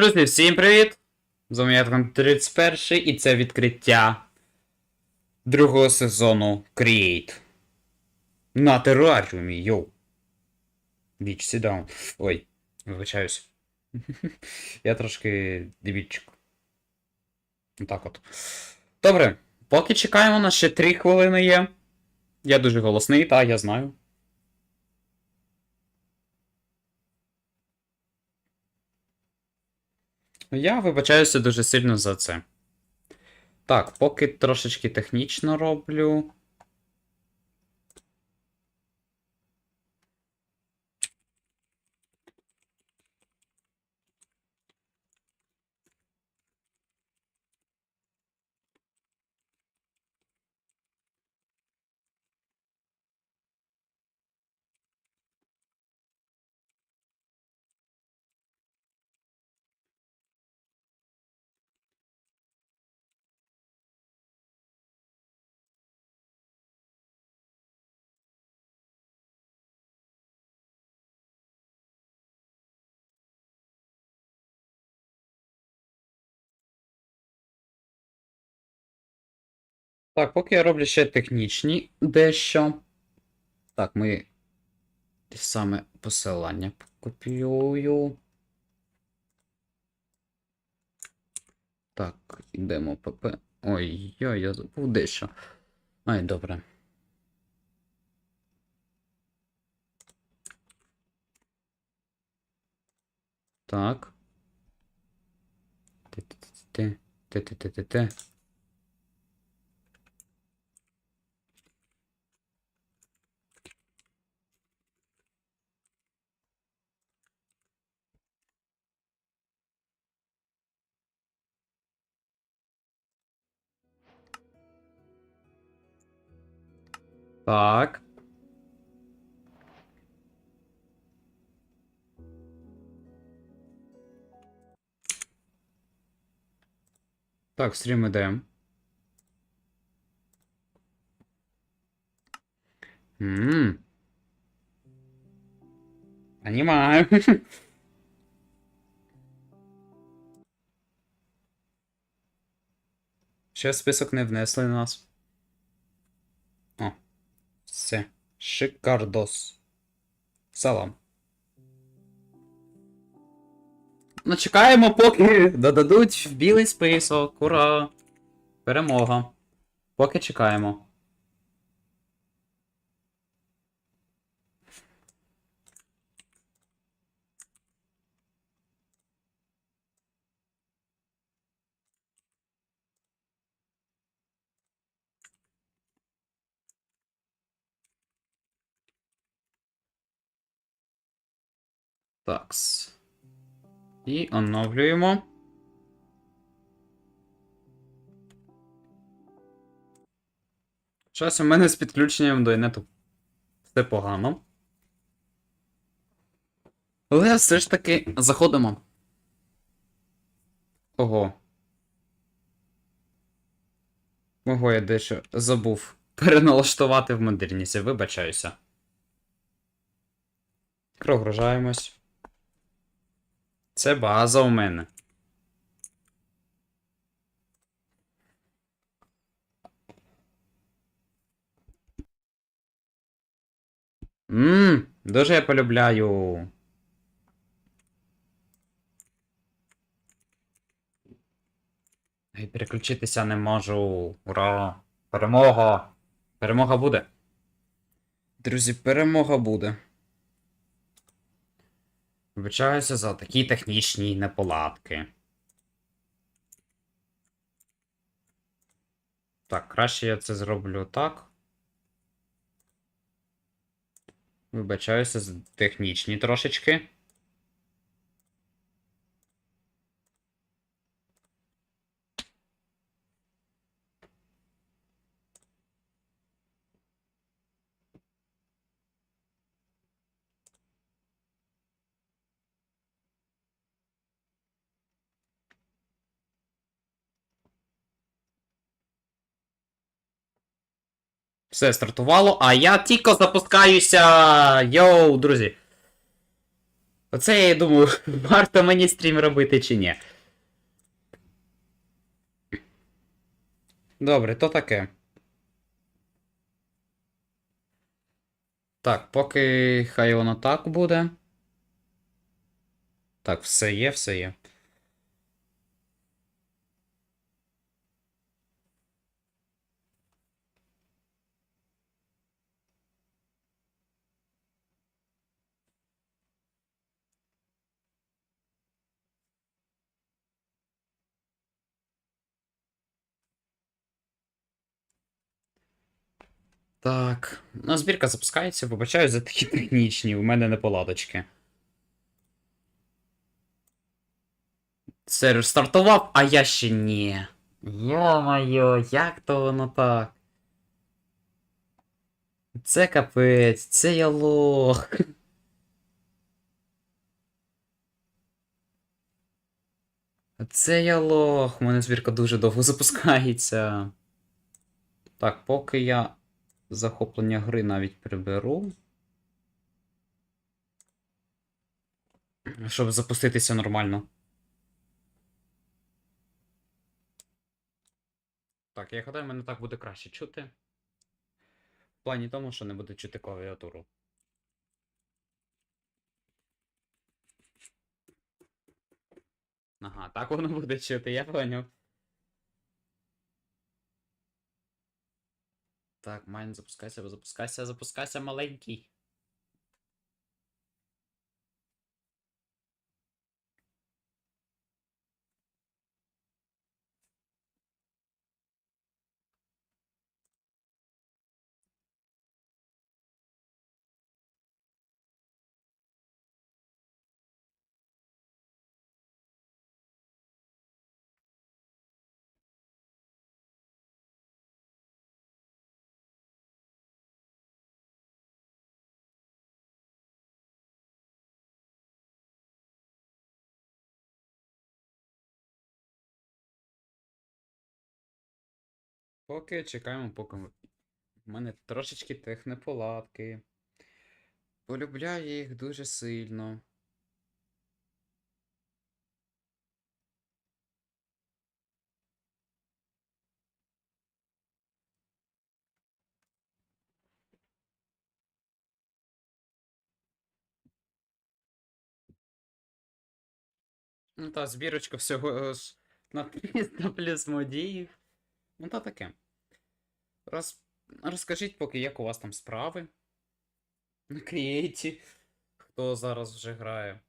Друзі, всім привіт! З вами я Ткан 31 і це відкриття другого сезону Create. На тераріумі, йоу. Біч, сідаун. Ой, вибачаюсь. я трошки дебільчик. Так от. Добре, поки чекаємо, у нас ще 3 хвилини є. Я дуже голосний, та я знаю. Я вибачаюся дуже сильно за це. Так, поки трошечки технічно роблю. Так, поки я роблю ще технічні дещо. Так, ми саме посилання копіюю. Так, йдемо pp. Ой, ой, я забув дещо. Ай, добре. Так. Ти-ти-ти-ти. Ти-ти-ти-ти-ти. Так. Так, стрім іде. Ммм. Понимаю. Ще список не внесли нас. Все. Шикардос. Салам. Ну, чекаємо, поки додадуть в білий список. Ура! Перемога. Поки чекаємо. Такс. І оновлюємо. Щось у мене з підключенням до інету все погано. Але все ж таки заходимо. Ого. Ого, я дещо забув переналаштувати в модернісі, вибачаюся. Прогружаємось. Це база у мене. Ммм, дуже я полюбляю. Ай, переключитися не можу. Ура! Перемога! Перемога буде. Друзі, перемога буде. Вибачаюся за такі технічні неполадки. Так, краще я це зроблю так. Вибачаюся за технічні трошечки. Все стартувало, а я тільки запускаюся. Йоу, друзі. Оце я і думаю, варто мені стрім робити чи ні. Добре, то таке. Так, поки хай воно так буде. Так, все є, все є. Так. Ну, збірка запускається, вибачаю за такі технічні, у мене неполадочки. Сервер стартував, а я ще ні. Йо-моє, як то воно так? Це капець, це я лох. Це я лох, у мене збірка дуже довго запускається. Так, поки я захоплення гри навіть приберу. Щоб запуститися нормально. Так, я гадаю, мене так буде краще чути. В плані тому, що не буде чути клавіатуру. Ага, так воно буде чути, я поняв. Так, Майн, запускайся, запускайся, запускайся, маленький. Поки чекаємо, поки в мене трошечки тих неполадки. Полюбляю їх дуже сильно. Ну та збірочка всього ж на 300 плюс модіїв. Ну та таке. Роз... Розкажіть поки, як у вас там справи на крієйті, хто зараз вже грає.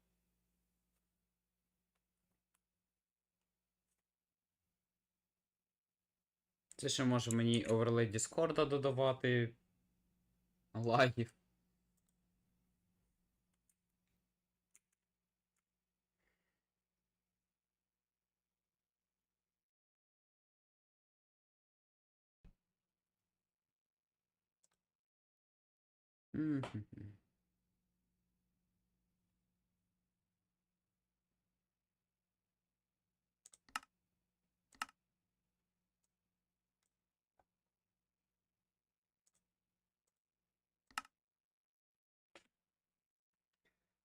Це ще може мені оверлей Діскорда додавати. Лагів.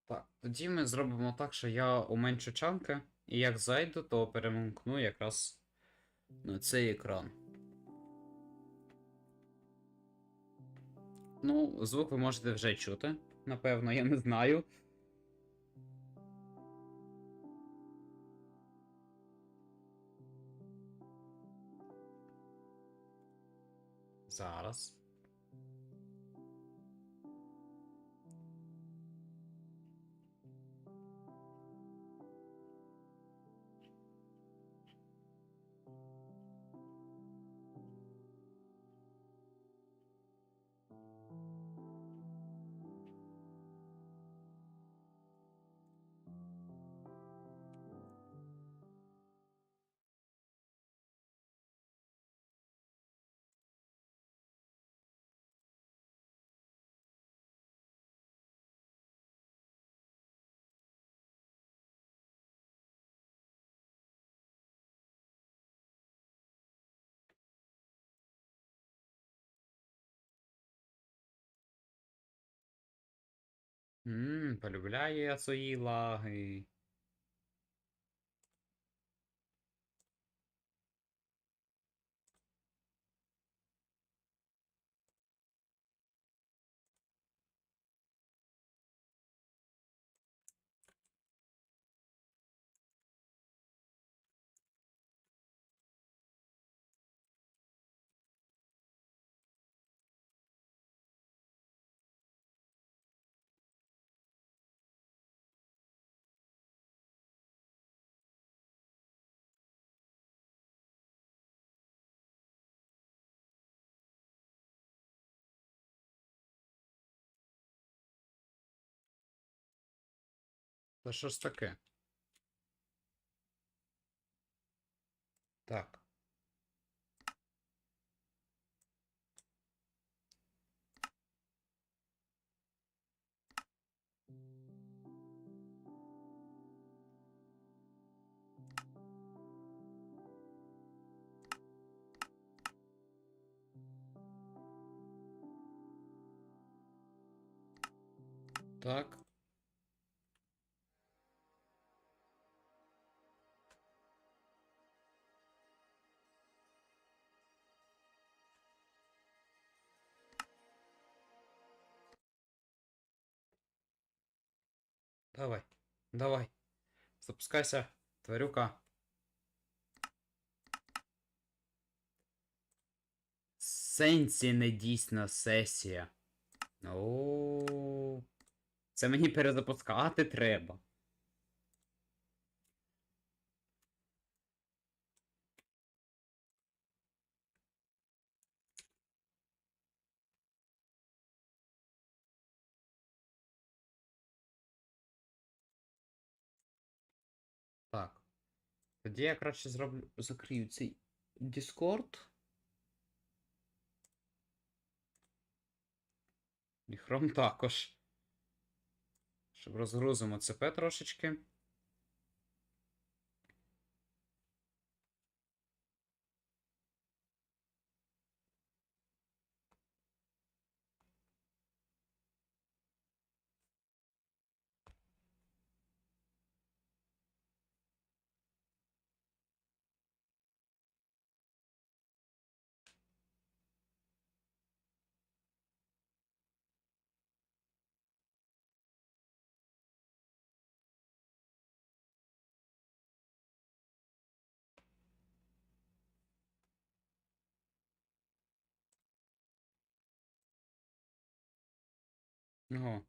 Так, тоді ми зробимо так, що я уменшу чанки, і як зайду, то перемкну якраз на цей екран. Ну, звук ви можете вже чути, напевно, я не знаю. Зараз. Я свої лаги. Та що ж таке? Так. Так. Давай, давай. Запускайся, тварюка. Сенсі недійсна сесія. О, це мені перезапускати треба. Так. Тоді я краще зроблю. Закрию цей Discord. І Chrome також. Щоб розгрузимо ЦП трошечки. Ого.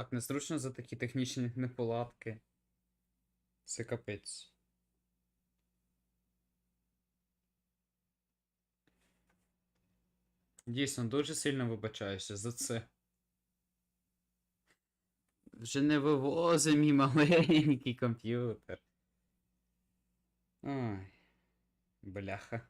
Так, незручно за такі технічні неполадки. Це капець. Дійсно, дуже сильно вибачаюся за це. Вже не вивозить мій маленький комп'ютер. Ой. Бляха.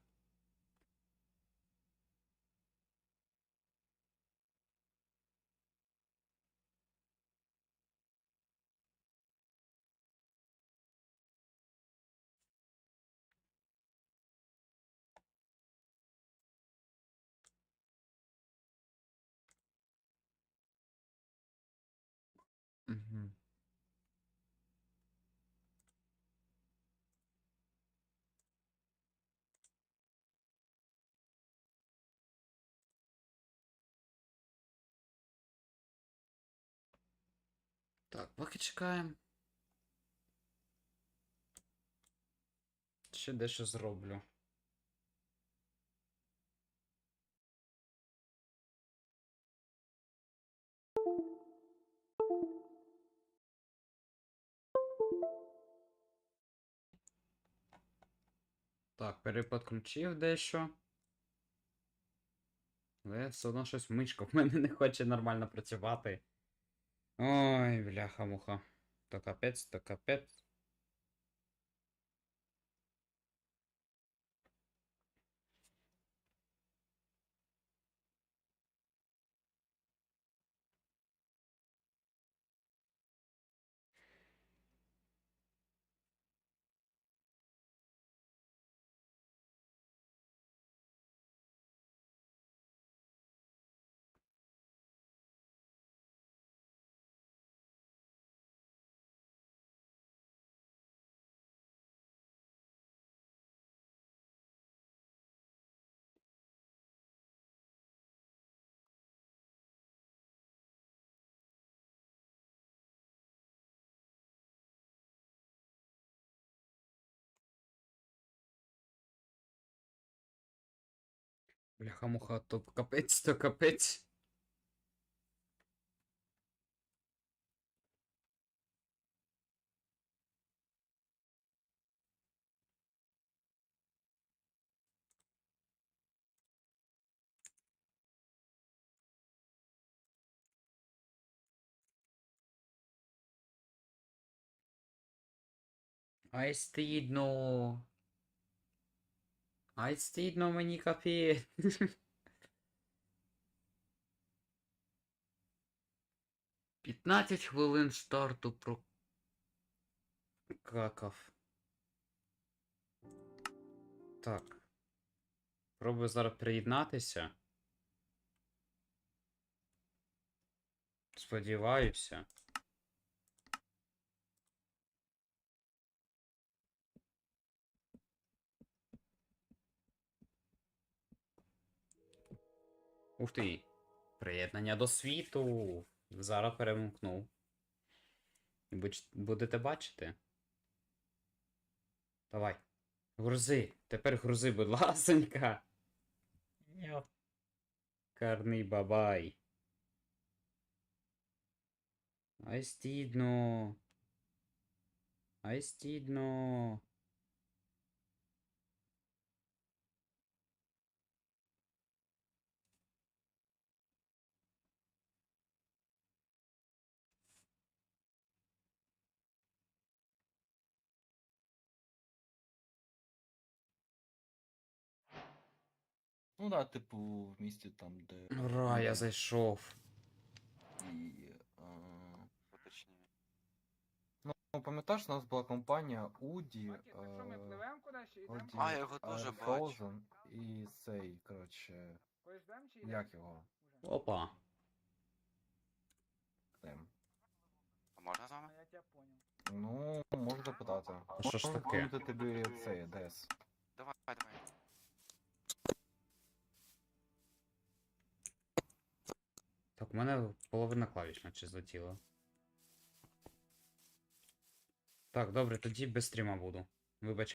Поки чекаємо. Ще дещо зроблю. Так, переподключив дещо. Але все одно щось мишка в мене не хоче нормально працювати. Ой, бляха-муха. То капець, то капець. Бляха-муха, то капець, то капець. Ай стидно. Ай стидно мені капець. П'ятнадцять хвилин старту про. Какав. Так. Пробую зараз приєднатися. Сподіваюся. Ух ти. Приєднання до світу. Зараз перемкнув. І Будете бачити. Давай. Грузи. Тепер грузи, будь ласенька. Йо. Карний бабай. Ай стідно. Ай стідно. Ну да, типу, в місті там, де. Ура, я зайшов. І. е, Ну, пам'ятаєш, у нас була компанія Уді. Що ми пливемо кудись чи йдемо? Уді А, я його дуже бачу. І цей, коротше. Як його? Опа. Тим. А можна з вами? Я тебе понял. Ну, можу запитати. А що ж таке? тобі цей ДС. Давай, давай. Так, у мене половина клавіш наче злетіла. Так, добре, тоді без стріма буду. Вибач.